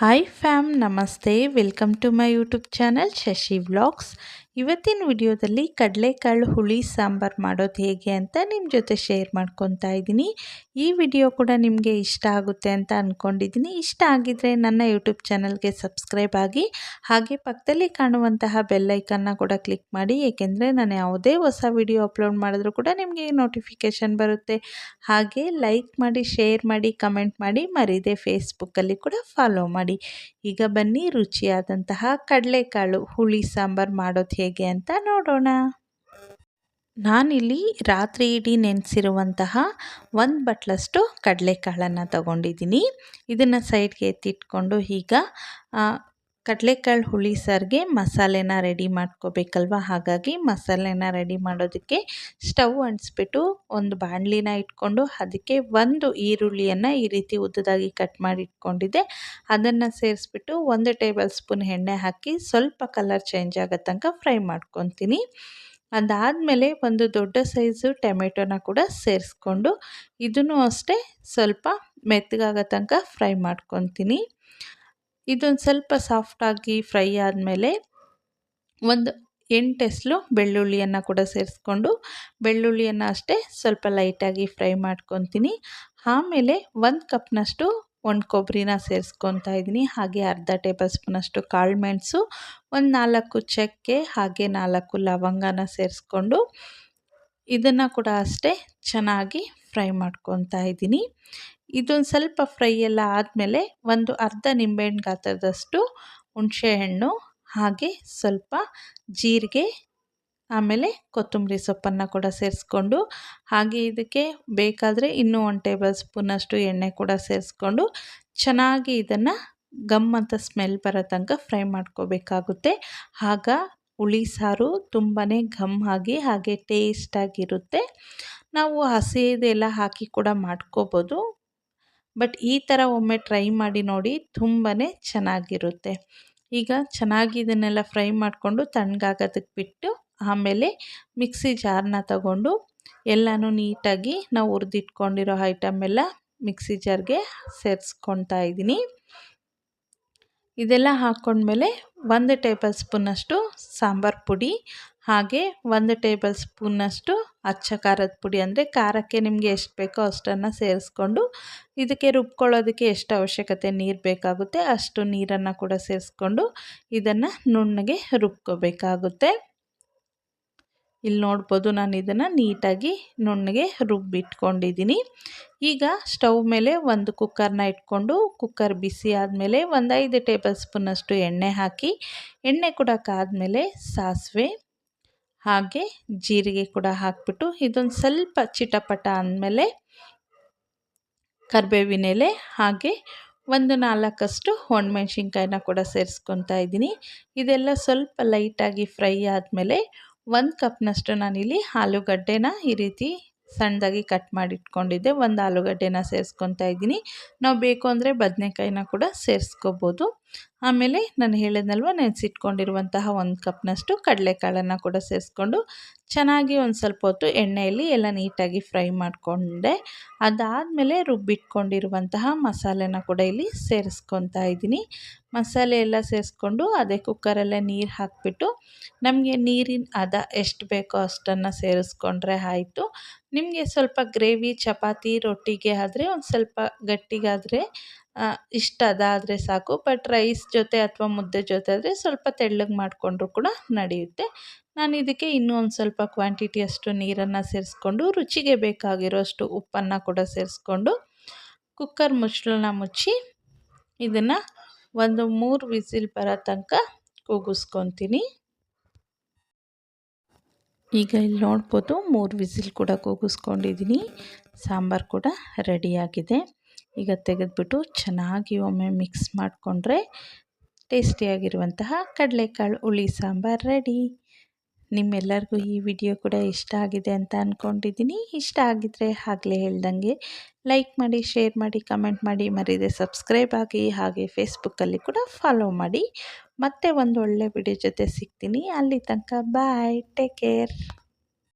Hi fam నమస్తే. Welcome to my YouTube channel Shashi blogs ಇವತ್ತಿನ ವಿಡಿಯೋದಲ್ಲಿ ಕಡಲೆಕಾಳು ಹುಳಿ ಸಾಂಬಾರು ಮಾಡೋದು ಹೇಗೆ ಅಂತ ನಿಮ್ಮ ಜೊತೆ ಶೇರ್ ಮಾಡ್ಕೊತಾ ಇದ್ದೀನಿ. ಈ ವಿಡಿಯೋ ಕೂಡ ನಿಮಗೆ ಇಷ್ಟ ಆಗುತ್ತೆ ಅಂತ ಅಂದ್ಕೊಂಡಿದ್ದೀನಿ ಇಷ್ಟ ಆಗಿದ್ದರೆ ನನ್ನ ಯೂಟ್ಯೂಬ್ ಚಾನಲ್ಗೆ ಸಬ್ಸ್ಕ್ರೈಬ್ ಆಗಿ, ಹಾಗೆ ಪಕ್ಕದಲ್ಲಿ ಕಾಣುವಂತಹ ಬೆಲ್ಲೈಕನ್ನ ಕೂಡ ಕ್ಲಿಕ್ ಮಾಡಿ, ಏಕೆಂದರೆ ನಾನು ಯಾವುದೇ ಹೊಸ ವಿಡಿಯೋ ಅಪ್ಲೋಡ್ ಮಾಡಿದ್ರೂ ಕೂಡ ನಿಮಗೆ ನೋಟಿಫಿಕೇಷನ್ ಬರುತ್ತೆ. ಹಾಗೆ ಲೈಕ್ ಮಾಡಿ, ಶೇರ್ ಮಾಡಿ, ಕಮೆಂಟ್ ಮಾಡಿ, ಮರೀದೆ ಫೇಸ್ಬುಕ್ಕಲ್ಲಿ ಕೂಡ ಫಾಲೋ ಮಾಡಿ. ಈಗ ಬನ್ನಿ ರುಚಿಯಾದಂತಹ ಕಡಲೆಕಾಳು ಹುಳಿ ಸಾಂಬಾರು ಮಾಡೋದು ಅಂತ ನೋಡೋಣ. ನಾನಿಲ್ಲಿ ರಾತ್ರಿ ಇಡೀ ನೆನೆಸಿರುವಂತಹ ಒಂದು ಬಟ್ಲಷ್ಟು ಕಡಲೆಕಾಳನ್ನು ತಗೊಂಡಿದ್ದೀನಿ. ಇದನ್ನು ಸೈಡ್ಗೆ ಎತ್ತಿಟ್ಕೊಂಡು ಈಗ ಕಡಲೆಕಾಳು ಹುಳಿ ಸಾರಿಗೆ ಮಸಾಲೆನ ರೆಡಿ ಮಾಡ್ಕೋಬೇಕಲ್ವ? ಹಾಗಾಗಿ ಮಸಾಲೆನ ರೆಡಿ ಮಾಡೋದಕ್ಕೆ ಸ್ಟವ್ ಅಂಟಿಸ್ಬಿಟ್ಟು ಒಂದು ಬಾಣಲಿನ ಇಟ್ಕೊಂಡು ಅದಕ್ಕೆ ಒಂದು ಈರುಳ್ಳಿಯನ್ನು ಈ ರೀತಿ ಉದ್ದದಾಗಿ ಕಟ್ ಮಾಡಿ ಇಟ್ಕೊಂಡಿದ್ದೆ. ಅದನ್ನು ಸೇರಿಸ್ಬಿಟ್ಟು ಒಂದು ಟೇಬಲ್ ಸ್ಪೂನ್ ಎಣ್ಣೆ ಹಾಕಿ ಸ್ವಲ್ಪ ಕಲರ್ ಚೇಂಜ್ ಆಗೋ ತನಕ ಫ್ರೈ ಮಾಡ್ಕೊತೀನಿ. ಅದಾದಮೇಲೆ ಒಂದು ದೊಡ್ಡ ಸೈಜು ಟೊಮೆಟೊನ ಕೂಡ ಸೇರಿಸ್ಕೊಂಡು ಇದನ್ನು ಅಷ್ಟೇ ಸ್ವಲ್ಪ ಮೆತ್ತಗಾಗೋ ತನಕ ಫ್ರೈ ಮಾಡ್ಕೊತೀನಿ. ಇದೊಂದು ಸ್ವಲ್ಪ ಸಾಫ್ಟಾಗಿ ಫ್ರೈ ಆದಮೇಲೆ ಒಂದು ಎಂಟು ಎಸ್ಲು ಬೆಳ್ಳುಳ್ಳಿಯನ್ನು ಕೂಡ ಸೇರಿಸ್ಕೊಂಡು ಬೆಳ್ಳುಳ್ಳಿಯನ್ನು ಅಷ್ಟೇ ಸ್ವಲ್ಪ ಲೈಟಾಗಿ ಫ್ರೈ ಮಾಡ್ಕೊತೀನಿ. ಆಮೇಲೆ ಒಂದು ಕಪ್ನಷ್ಟು ಒಂದು ಕೊಬ್ಬರಿನ ಸೇರಿಸ್ಕೊತಾ ಇದ್ದೀನಿ. ಹಾಗೆ ಅರ್ಧ ಟೇಬಲ್ ಸ್ಪೂನಷ್ಟು ಕಾಳು ಮೆಣಸು, ಒಂದು ನಾಲ್ಕು ಚಕ್ಕೆ, ಹಾಗೆ ನಾಲ್ಕು ಲವಂಗನ ಸೇರಿಸ್ಕೊಂಡು ಇದನ್ನು ಕೂಡ ಅಷ್ಟೇ ಚೆನ್ನಾಗಿ ಫ್ರೈ ಮಾಡ್ಕೊತಾ ಇದ್ದೀನಿ. ಇದೊಂದು ಸ್ವಲ್ಪ ಫ್ರೈ ಎಲ್ಲ ಆದಮೇಲೆ ಒಂದು ಅರ್ಧ ನಿಂಬೆಹಣ್ಣು ಗಾತ್ರದಷ್ಟು ಹುಣಸೆಹಣ್ಣು, ಹಾಗೆ ಸ್ವಲ್ಪ ಜೀರಿಗೆ, ಆಮೇಲೆ ಕೊತ್ತಂಬರಿ ಸೊಪ್ಪನ್ನು ಕೂಡ ಸೇರಿಸ್ಕೊಂಡು, ಹಾಗೆ ಇದಕ್ಕೆ ಬೇಕಾದರೆ ಇನ್ನೂ ಒಂದು ಟೇಬಲ್ ಸ್ಪೂನಷ್ಟು ಎಣ್ಣೆ ಕೂಡ ಸೇರಿಸ್ಕೊಂಡು, ಚೆನ್ನಾಗಿ ಇದನ್ನು ಗಮ್ ಅಂತ ಸ್ಮೆಲ್ ಬರೋ ತನಕ ಫ್ರೈ ಮಾಡ್ಕೋಬೇಕಾಗುತ್ತೆ. ಆಗ ಹುಳಿ ಸಾರು ತುಂಬಾ ಘಮ್ ಆಗಿ, ಹಾಗೆ ಟೇಸ್ಟಾಗಿರುತ್ತೆ ನಾವು ಹಸಿದೆಲ್ಲ ಹಾಕಿ ಕೂಡ ಮಾಡ್ಕೋಬೋದು. ಬಟ್ ಈ ಥರ ಒಮ್ಮೆ ಟ್ರೈ ಮಾಡಿ ನೋಡಿ ತುಂಬಾ ಚೆನ್ನಾಗಿರುತ್ತೆ. ಈಗ ಚೆನ್ನಾಗಿ ಇದನ್ನೆಲ್ಲ ಫ್ರೈ ಮಾಡಿಕೊಂಡು ತಣ್ಣಗಾಗೋದಕ್ಕೆ ಬಿಟ್ಟು ಆಮೇಲೆ ಮಿಕ್ಸಿ ಜಾರನ್ನ ತಗೊಂಡು ಎಲ್ಲನೂ ನೀಟಾಗಿ ನಾವು ಹುರಿದಿಟ್ಕೊಂಡಿರೋ ಐಟಮ್ ಎಲ್ಲ ಮಿಕ್ಸಿ ಜಾರ್ಗೆ ಸೇರಿಸ್ಕೊತಾ ಇದ್ದೀನಿ. ಇದೆಲ್ಲ ಹಾಕ್ಕೊಂಡ್ಮೇಲೆ ಒಂದು ಟೇಬಲ್ ಸ್ಪೂನಷ್ಟು ಸಾಂಬಾರು ಪುಡಿ ಹಾಗೆ ಒಂದು ಟೇಬಲ್ ಸ್ಪೂನಷ್ಟು ಅಚ್ಚ ಖಾರದ ಪುಡಿ ಅಂದರೆ ಖಾರಕ್ಕೆ ನಿಮಗೆ ಎಷ್ಟು ಬೇಕೋ ಅಷ್ಟನ್ನು ಸೇರಿಸ್ಕೊಂಡು ಇದಕ್ಕೆ ರುಬ್ಕೊಳ್ಳೋದಕ್ಕೆ ಎಷ್ಟು ಅವಶ್ಯಕತೆ ನೀರು ಬೇಕಾಗುತ್ತೆ ಅಷ್ಟು ನೀರನ್ನು ಕೂಡ ಸೇರಿಸ್ಕೊಂಡು ಇದನ್ನು ನುಣ್ಣಗೆ ರುಬ್ಕೋಬೇಕಾಗುತ್ತೆ. ಇಲ್ಲಿ ನೋಡ್ಬೋದು ನಾನು ಇದನ್ನು ನೀಟಾಗಿ ನುಣ್ಣಗೆ ರುಬ್ಬಿಟ್ಕೊಂಡಿದ್ದೀನಿ. ಈಗ ಸ್ಟವ್ ಮೇಲೆ ಒಂದು ಕುಕ್ಕರ್ನ ಇಟ್ಕೊಂಡು ಕುಕ್ಕರ್ ಬಿಸಿ ಆದಮೇಲೆ ಒಂದು ಐದು ಟೇಬಲ್ ಸ್ಪೂನಷ್ಟು ಎಣ್ಣೆ ಹಾಕಿ ಎಣ್ಣೆ ಕೂಡ ಕಾದ್ಮೇಲೆ ಸಾಸಿವೆ ಹಾಗೆ ಜೀರಿಗೆ ಕೂಡ ಹಾಕ್ಬಿಟ್ಟು ಇದೊಂದು ಸ್ವಲ್ಪ ಚಿಟಪಟ ಅಂದಮೇಲೆ ಕರಿಬೇವಿನ ಎಲೆ ಹಾಗೆ ಒಂದು ನಾಲ್ಕಷ್ಟು ಒಣಮೆಣ್ಸಿನ್ಕಾಯಿನ ಕೂಡ ಸೇರಿಸ್ಕೊತಾ ಇದ್ದೀನಿ. ಇದೆಲ್ಲ ಸ್ವಲ್ಪ ಲೈಟಾಗಿ ಫ್ರೈ ಆದಮೇಲೆ ಒಂದು ಕಪ್ನಷ್ಟು ನಾನಿಲ್ಲಿ ಆಲೂಗಡ್ಡೆನ ಈ ರೀತಿ ಸಣ್ಣದಾಗಿ ಕಟ್ ಮಾಡಿ ಇಟ್ಕೊಂಡಿದ್ದೆ ಒಂದು ಆಲೂಗಡ್ಡೆನ ಸೇರಿಸ್ಕೊತಾ ಇದ್ದೀನಿ. ನಾವು ಬೇಕು ಅಂದರೆ ಬದನೆಕಾಯಿನ ಕೂಡ ಸೇರಿಸ್ಕೋಬೋದು. ಆಮೇಲೆ ನಾನು ಹೇಳಿದ್ನಲ್ವ ನೆನೆಸಿಟ್ಕೊಂಡಿರುವಂತಹ ಒಂದು ಕಪ್ನಷ್ಟು ಕಡಲೆಕಾಳನ್ನು ಕೂಡ ಸೇರಿಸ್ಕೊಂಡು ಚೆನ್ನಾಗಿ ಒಂದು ಸ್ವಲ್ಪ ಹೊತ್ತು ಎಣ್ಣೆಯಲ್ಲಿ ಎಲ್ಲ ನೀಟಾಗಿ ಫ್ರೈ ಮಾಡಿಕೊಂಡೆ. ಅದಾದಮೇಲೆ ರುಬ್ಬಿಟ್ಕೊಂಡಿರುವಂತಹ ಮಸಾಲೆನ ಕೂಡ ಇಲ್ಲಿ ಸೇರಿಸ್ಕೊತಾ ಇದ್ದೀನಿ. ಮಸಾಲೆ ಎಲ್ಲ ಸೇರಿಸ್ಕೊಂಡು ಅದೇ ಕುಕ್ಕರಲ್ಲೇ ನೀರು ಹಾಕಿಬಿಟ್ಟು ನಮಗೆ ನೀರಿನ ಅದ ಎಷ್ಟು ಬೇಕೋ ಅಷ್ಟನ್ನು ಸೇರಿಸ್ಕೊಂಡ್ರೆ ಆಯಿತು. ನಿಮಗೆ ಸ್ವಲ್ಪ ಗ್ರೇವಿ, ಚಪಾತಿ, ರೊಟ್ಟಿಗೆ ಆದರೆ ಒಂದು ಸ್ವಲ್ಪ ಗಟ್ಟಿಗಾದರೆ ಇಷ್ಟ ಅದಾದರೆ ಸಾಕು ಬಟ್ ರೈಸ್ ಜೊತೆ ಅಥವಾ ಮುದ್ದೆ ಜೊತೆ ಆದರೆ ಸ್ವಲ್ಪ ತೆಳ್ಳಗೆ ಮಾಡಿಕೊಂಡ್ರು ಕೂಡ ನಡೆಯುತ್ತೆ. ನಾನು ಇದಕ್ಕೆ ಇನ್ನೂ ಒಂದು ಸ್ವಲ್ಪ ಕ್ವಾಂಟಿಟಿಯಷ್ಟು ನೀರನ್ನು ಸೇರಿಸ್ಕೊಂಡು, ರುಚಿಗೆ ಬೇಕಾಗಿರೋಷ್ಟು ಉಪ್ಪನ್ನು ಕೂಡ ಸೇರಿಸ್ಕೊಂಡು ಕುಕ್ಕರ್ ಮುಚ್ಚಳನ್ನ ಮುಚ್ಚಿ ಇದನ್ನು ಒಂದು ಮೂರು ವಿಸಿಲ್ ಬರೋ ತನಕ ಕೂಗಿಸ್ಕೊತೀನಿ. ಈಗ ಇಲ್ಲಿ ನೋಡ್ಬೋದು ಮೂರು ವಿಸಿಲ್ ಕೂಡ ಕೂಗಿಸ್ಕೊಂಡಿದ್ದೀನಿ ಸಾಂಬಾರು ಕೂಡ ರೆಡಿಯಾಗಿದೆ ಈಗ ತೆಗೆದುಬಿಟ್ಟು ಚೆನ್ನಾಗಿ ಒಮ್ಮೆ ಮಿಕ್ಸ್ ಮಾಡಿಕೊಂಡ್ರೆ ಟೇಸ್ಟಿಯಾಗಿರುವಂತಹ ಕಡಲೆಕಾಳು, ಹುಳಿ, ಸಾಂಬಾರು ರೆಡಿ ನಿಮ್ಮೆಲ್ಲರಿಗೂ ಈ ವಿಡಿಯೋ ಕೂಡ ಇಷ್ಟ ಆಗಿದೆ ಅಂತ ಅಂದ್ಕೊಂಡಿದ್ದೀನಿ ಇಷ್ಟ ಆಗಿದ್ದರೆ ಆಗಲೇ ಹೇಳ್ದಂಗೆ ಲೈಕ್ ಮಾಡಿ ಶೇರ್ ಮಾಡಿ ಕಮೆಂಟ್ ಮಾಡಿ, ಮರೀದೆ ಸಬ್ಸ್ಕ್ರೈಬ್ ಆಗಿ ಹಾಗೆ ಫೇಸ್ಬುಕ್ಕಲ್ಲಿ ಕೂಡ ಫಾಲೋ ಮಾಡಿ. ಮತ್ತೆ ಒಂದು ಒಳ್ಳೆ ವಿಡಿಯೋ ಜೊತೆ ಸಿಗ್ತೀನಿ. ಅಲ್ಲಿ ತನಕ ಬಾಯ್ ಟೇಕ್ ಕೇರ್